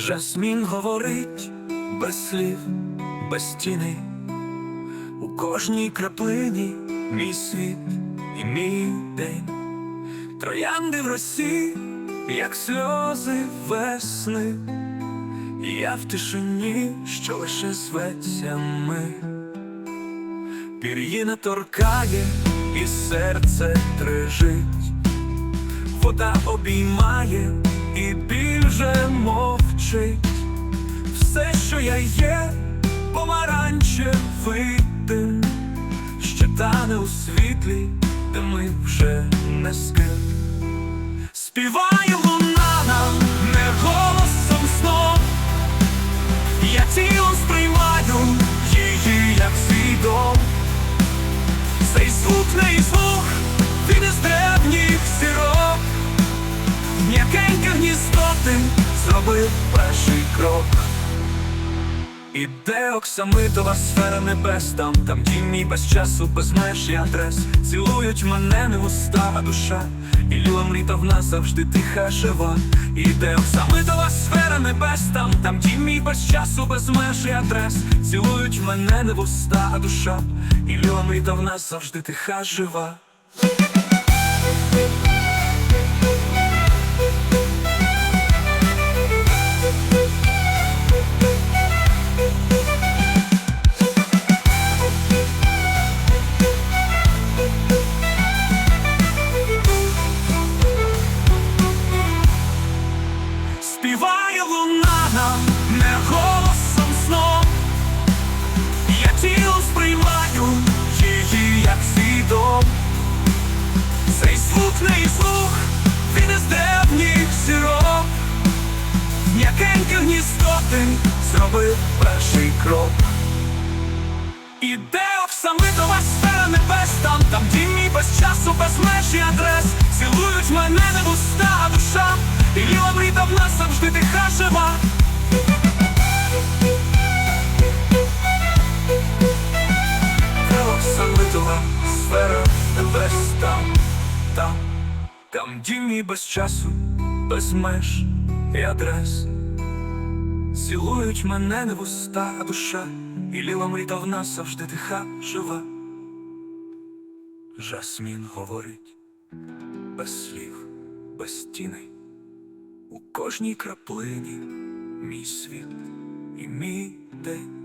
Жасмін говорить без слів, без стіни, у кожній краплині мій світ і мій день, троянди в росі, як сльози весни, я в тишині, що лише зветься ми. Пір'їна торкає, і серце трижить, вода обіймає, і біль вже мовчить. Все, що я є, помаранчевий дим, ще тане у світлі, де ми вже не з ким. Співає зробив перший крок. Іде оксамитова сфера небес там, там дім мій без часу, без меж і адрес Цілують мене не уста, а душа, і люла мріта в нас завжди тиха жива. Іде оксамитова сфера небес там, там дім мій без часу, без меж і адрес Цілують мене не уста, а душа, і люла мріта в нас завжди тиха жива. Не звук, він із древніх зірок, м'якеньке гніздо зробив перший крок. Іде оксамитова сфера небес там, там дім мій без часу, без меж і адрес. Цілують мене не вуста, а душа І ліва мріта в нас завжди тиха жива. Оксамитова сфера небес там, там Там дім мій без часу, без меж і адрес Цілують мене не вуста, а душа, і ліва мріта в нас завжди тиха жива. Жасмін говорить без слів, без тіней, у кожній краплині мій світ і мій день.